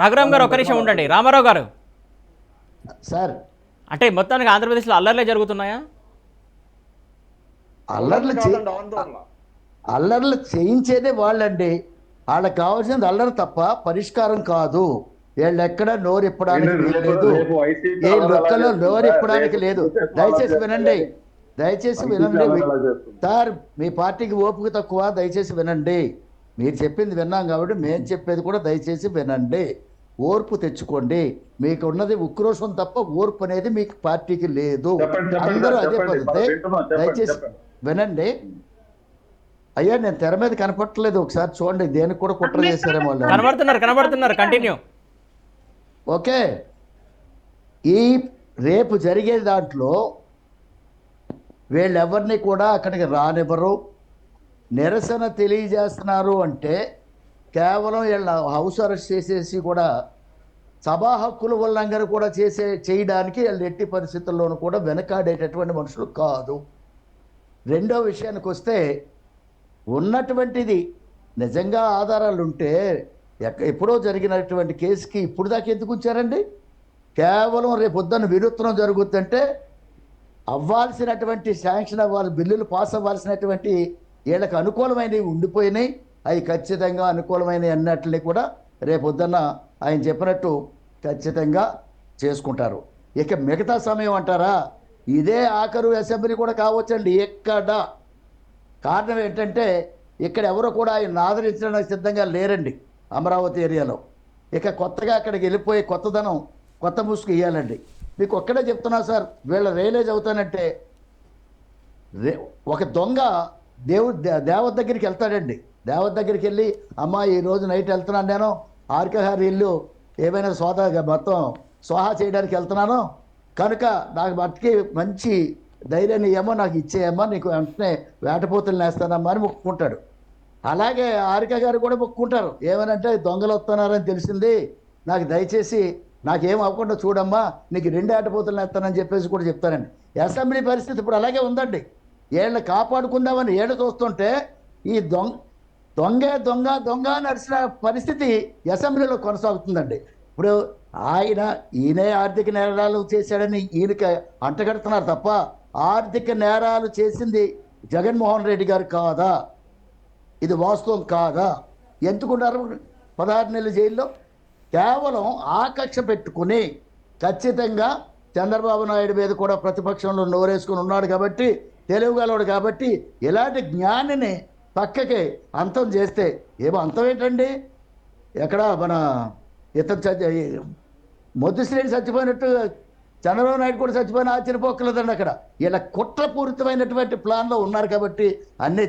రఘురామ్ గారు ఒక నిమిషం ఉండండి. రామారావు గారు. సార్. అంటే మొత్తానికి ఆంధ్రప్రదేశ్లో అల్లర్లే జరుగుతున్నాయా? అల్లర్లు అల్లర్లు చేయించేదే వాళ్ళండి. వాళ్ళకి కావాల్సింది అల్లరి తప్ప పరిష్కారం కాదు. వీళ్ళు ఎక్కడ నోరు ఇప్పడానికి లేదు. ఏ లొక్కలో? నోరు ఇప్పడానికి లేదు. దయచేసి? వినండి. దయచేసి వినండి? సార్ మీ పార్టీకి ఓపిక తక్కువ. దయచేసి వినండి. మీరు చెప్పింది విన్నాం కాబట్టి మేము చెప్పేది కూడా దయచేసి వినండి. ఓర్పు తెచ్చుకోండి. మీకు ఉన్నది ఉక్రోషం తప్ప ఓర్పు అనేది మీకు పార్టీకి లేదు. అందరూ అదే. పడితే దయచేసి. వినండి. అయ్యా నేను తెర మీద కనపట్టలేదు ఒకసారి చూడండి దేనికి కూడా కుట్ర చేశారేమో వాళ్ళు. కనబడుతున్నారు కనబడుతున్నారు. Continue okay. ఈ రేపు జరిగే దాంట్లో వీళ్ళెవరిని కూడా అక్కడికి రానివ్వరు. నిరసన తెలియజేస్తున్నారు అంటే కేవలం వీళ్ళ హౌస్ అరెస్ట్ చేసేసి కూడా సభా హక్కుల ఉల్లంఘన కూడా చేసే చేయడానికి వీళ్ళు ఎట్టి పరిస్థితుల్లోనూ కూడా వెనకాడేటటువంటి మనుషులు కాదు. రెండో విషయానికి వస్తే ఉన్నటువంటిది నిజంగా ఆధారాలు ఉంటే ఎక్క ఎప్పుడో జరిగినటువంటి కేసుకి ఇప్పుడు దాకా ఎందుకు ఉంచారండి? కేవలం రేపు పొద్దున్న వినూత్నం జరుగుతుంటే అవ్వాల్సినటువంటి శాంక్షన్ అవ్వాలి బిల్లులు పాస్ అవ్వాల్సినటువంటి వీళ్ళకి అనుకూలమైనవి ఉండిపోయినాయి. అవి ఖచ్చితంగా అనుకూలమైన అన్నట్లని కూడా రేపొద్దున్న ఆయన చెప్పినట్టు ఖచ్చితంగా చేసుకుంటారు. ఇక మిగతా సమయం అంటారా? ఇదే ఆఖరు అసెంబ్లీ కూడా కావచ్చండి ఎక్కడ? కారణం ఏంటంటే ఇక్కడ ఎవరు కూడా ఆయన ఆదరించడానికి సిద్ధంగా లేరండి అమరావతి ఏరియాలో. ఇక కొత్తగా అక్కడికి వెళ్ళిపోయి కొత్తదనం కొత్త ముసుగు ఇవ్వాలండి మీకు ఒక్కడే చెప్తున్నా సార్ వీళ్ళ రియలైజ్ అవుతానంటే రే ఒక దొంగ దేవుడు దే- దేవత దగ్గరికి వెళ్తాడండి. దేవత దగ్గరికి వెళ్ళి అమ్మా ఈరోజు నైట్ వెళ్తున్నాను నేను. ఆర్కహారి ఇల్లు ఏమైనా స్వాత మొత్తం స్వాహా చేయడానికి వెళ్తున్నాను. కనుక నాకు మట్టుకి మంచి ధైర్యాన్ని ఏమో నాకు ఇచ్చేయమ్మా నీకు వెంటనే వేటపోతులు నేస్తానమ్మా అని మొక్కుకుంటాడు. అలాగే ఆరిక గారు కూడా మొక్కుకుంటారు. ఏమనంటే దొంగలు వస్తున్నారని తెలిసింది. నాకు దయచేసి నాకేం అవ్వకుండా చూడమ్మా. నీకు రెండు ఆటపోతులు నేస్తానని చెప్పేసి కూడా చెప్తానండి. అసెంబ్లీ పరిస్థితి ఇప్పుడు అలాగే ఉందండి. ఏళ్ళ కాపాడుకుందామని ఏళ్ళు చూస్తుంటే ఈ దొంగ దొంగ దొంగ దొంగ నడిచిన పరిస్థితి అసెంబ్లీలో కొనసాగుతుందండి. ఇప్పుడు ఆయన ఈయనే ఆర్థిక నేరాలు చేశాడని ఈయనకి అంటగడుతున్నారు తప్ప ఆర్థిక నేరాలు చేసింది జగన్మోహన్ రెడ్డి గారు కాదా? ఇది వాస్తవం కాదా? ఎందుకున్నారు పదహారు నెలల జైల్లో? కేవలం ఆకక్ష పెట్టుకుని ఖచ్చితంగా చంద్రబాబు నాయుడు మీద కూడా ప్రతిపక్షంలో నోరేసుకుని ఉన్నాడు కాబట్టి తెలివిగలవాడు కాబట్టి ఇలాంటి జ్ఞానిని పక్కకి అంతం చేస్తే ఏమో అంతం ఏంటండి ఎక్కడ మన ఇతను చచ్చి మొద్దుశ్రేణి చచ్చిపోయినట్టు చంద్రబాబు నాయుడు కూడా చచ్చిపోయిన ఆశ్చర్యపోకలేదండి అక్కడ. ఇలా కుట్రపూరితమైనటువంటి ప్లాన్లో ఉన్నారు కాబట్టి అన్ని